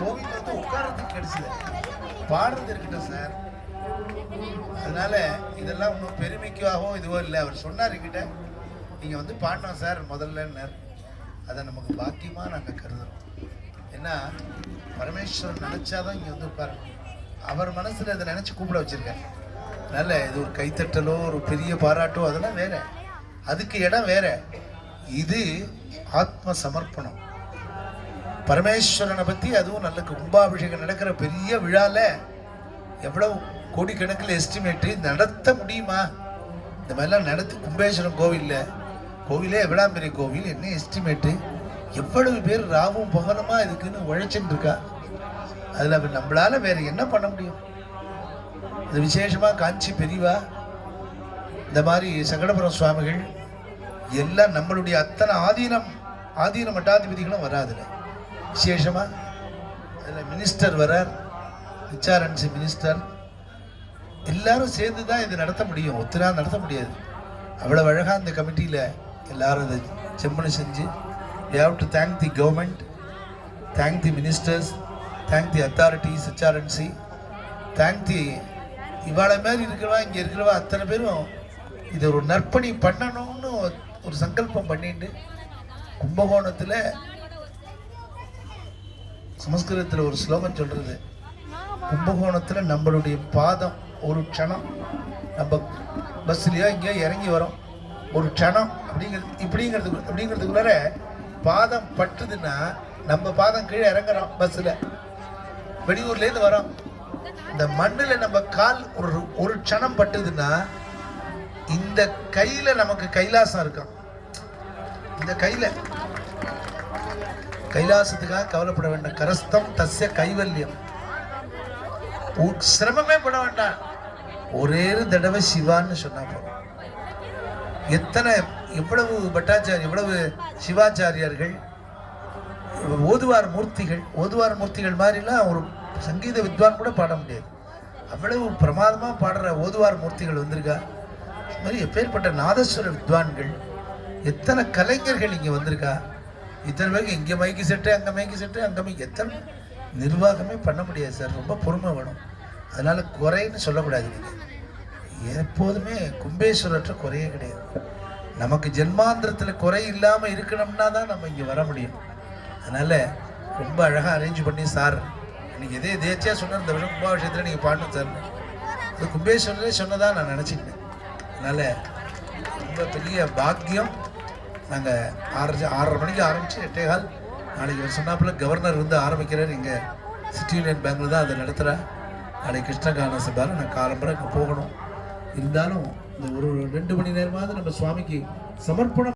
கோவில் வந்து உட்காரத்துக்கு கிடைச்சது. பாடுறது இருக்கட்டும் சார். அதனால இதெல்லாம் ஒன்றும் பெருமைக்காகவும் இதுவோ இல்லை. அவர் சொன்னார் கிட்ட நீங்கள் வந்து பாடினோம் சார் முதல்லன்னார் அதை நமக்கு பாக்கியமாக நாங்கள் கருதுறோம். ஏன்னா பரமேஸ்வரன் நினச்சாதான் இங்கே வந்து உட்காரணும். அவர் மனசில் இதை நினச்சி கூப்பிட வச்சிருக்கேன் அதனால் இது ஒரு கைத்தட்டலோ ஒரு பெரிய பாராட்டோ அதெல்லாம் வேற. அதுக்கு இடம் வேற. இது ஆத்ம சமர்ப்பணம். பரமேஸ்வரனை பற்றி அதுவும் நல்ல கும்பாபிஷேகம் நடக்கிற பெரிய விழால எவ்வளவு கோடிக்கணக்கில் எஸ்டிமேட்டு நடத்த முடியுமா? இந்த மாதிரிலாம் நடத்தி கும்பேஸ்வரம் கோவிலில். கோவிலே எவ்வளோ பெரிய கோவில் என்ன எஸ்டிமேட்டு? எவ்வளவு பேர் ராவும் பகலமா இதுக்குன்னு உழைச்சிட்டு இருக்கா? அதில் அப்ப நம்மளால் வேறு என்ன பண்ண முடியும்? இது விசேஷமாக காஞ்சி பெரியவா? இந்த மாதிரி சங்கடபுரம் சுவாமிகள் எல்லாம் நம்மளுடைய அத்தனை ஆதீனம் ஆதீன மட்டாதிபதிகளும் வராதுல்ல விசேஷமாக அதில் மினிஸ்டர் வரார். ஹெச்ஆர்என்சி மினிஸ்டர் எல்லாரும் சேர்ந்து தான் இது நடத்த முடியும். ஒத்துனா நடத்த முடியாது. அவ்வளோ அழகாக அந்த கமிட்டியில் எல்லாரும் இதை செம்மணி செஞ்சு we have to thank the government thank the ministers thank the authorities HRNC thank the இவாளை மாதிரி இருக்கிறவா இங்கே இருக்கிறவா அத்தனை பேரும் இதை ஒரு நற்பணி பண்ணணும்னு ஒரு சங்கல்பம் பண்ணிட்டு கும்பகோணத்தில் சமஸ்கிருதத்தில் ஒரு ஸ்லோகம் சொல்றது. கும்பகோணத்தில் நம்மளுடைய பாதம் ஒரு க்ஷணம். நம்ம பஸ்லையோ எங்கேயோ இறங்கி வரோம். ஒரு க்ஷணம் அப்படிங்கிறது இப்படிங்கிறது அப்படிங்கிறதுக்குள்ளார பாதம் பட்டுதுன்னா நம்ம பாதம் கீழே இறங்குறோம் பஸ்ஸில் வெளியூர்லேருந்து வரோம். இந்த மண்ணில் நம்ம கால் ஒரு ஒரு க்ஷணம் பட்டுதுன்னா இந்த கையில் நமக்கு கைலாசம் இருக்கும். இந்த கையில். கைலாசத்துக்காக கவலைப்பட வேண்டாம் கரஸ்தம் தஸ்ய கைவல்யம். சிரமமே பட வேண்டாம். ஒரே ஒரு தடவை சிவான்னு சொன்னா போதும் எத்தனை எவ்வளவு பட்டாச்சாரி எவ்வளவு சிவாச்சாரியார்கள் ஓதுவார் மூர்த்திகள் ஓதுவார் மூர்த்திகள் மாதிரிலாம் ஒரு சங்கீத வித்வான் கூட பாட முடியாது. அவ்வளவு பிரமாதமாக பாடுற ஓதுவார் மூர்த்திகள் வந்திருக்கா? இது மாதிரி எப்பேற்பட்ட நாதஸ்வர வித்வான்கள் எத்தனை கலைஞர்கள் இங்கே வந்திருக்கா? இத்தனை பேருக்கு இங்கே மைக்கு செட்டு அங்கே மைக்கு செட்டு அங்கே மைக்கு எத்தனை நிர்வாகமே பண்ண முடியாது சார். ரொம்ப பொறுமை வேணும். அதனால் குறைன்னு சொல்லக்கூடாது. நீங்கள் எப்போதுமே கும்பேஸ்வரற்ற குறையே கிடையாது. நமக்கு ஜென்மாந்திரத்தில் குறை இல்லாமல் இருக்கணும்னா தான் நம்ம இங்கே வர முடியும். அதனால் ரொம்ப அழகாக அரேஞ்ச் பண்ணி சார். நீங்கள் எதே தேர்ச்சியாக சொன்ன இந்த வருஷம் கும்பாபிஷேகத்தில் நீங்கள் பாடணும் சார். அது கும்பேஸ்வரரே சொன்னதாக நான் நினச்சிக்கிட்டேன். அதனால் ரொம்ப பெரிய பாக்கியம். நாங்கள் ஆறு ஆறரை மணிக்கு ஆரம்பித்து எட்டே கால். நாளைக்கு அவர் சொன்னாப்புல கவர்னர் வந்து ஆரம்பிக்கிறார். இங்கே சிட்டி யூனியன் பேங்க்கில் தான் அதை நடத்துகிறேன் நாளைக்கு கிருஷ்ணகான சபாவில் நான் காலம்பரம் அங்கே போகணும். இருந்தாலும் இந்த ஒரு ரெண்டு மணி நேரமாவது நம்ம சுவாமிக்கு சமர்ப்பணம்